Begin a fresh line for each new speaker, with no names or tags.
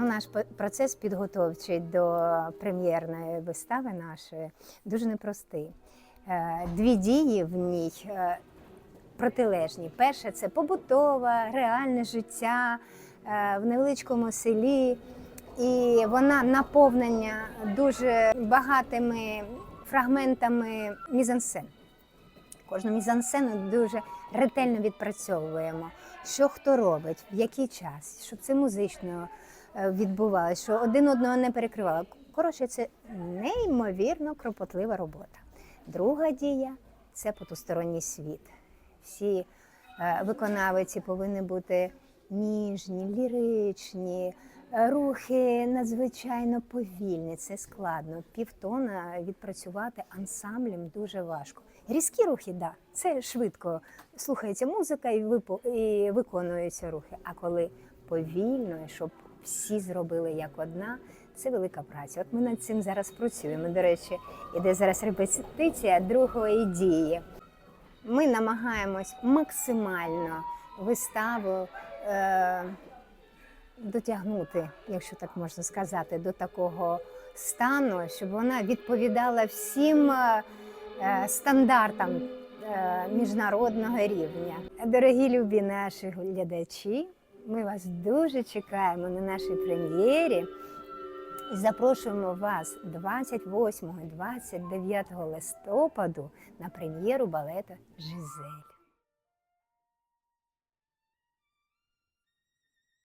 Ну, наш процес підготовчий до прем'єрної вистави нашої дуже непростий. Е, Дві дії в ній е, протилежні. Перше це побутове, реальне життя е, в невеличкому селі, і вона наповнена дуже багатими фрагментами мізансцен. Кожну мізансцену дуже ретельно відпрацьовуємо, що хто робить, в який час, щоб це музично відбувалося, що один одного не перекривало. Коротше, це неймовірно кропотлива робота. Друга дія це потусторонній світ. Всі е, виконавиці повинні бути ніжні, ліричні, е, рухи надзвичайно повільні. Це складно. Півтона відпрацювати ансамблем дуже важко. Різкі рухи, да, це швидко слухається музика і виконуються рухи. А коли повільно, щоб всі зробили як одна, це велика праця. От ми над цим зараз працюємо. До речі, іде зараз репетиція другої дії. Ми намагаємось максимально виставу е, дотягнути, якщо так можна сказати, до такого стану, щоб вона відповідала всім е, е, стандартам е, міжнародного рівня. Дорогі любі наші глядачі, ми вас дуже чекаємо на нашій прем'єрі. Запрошуємо вас 28-29 листопаду на прем'єру балету Жизель.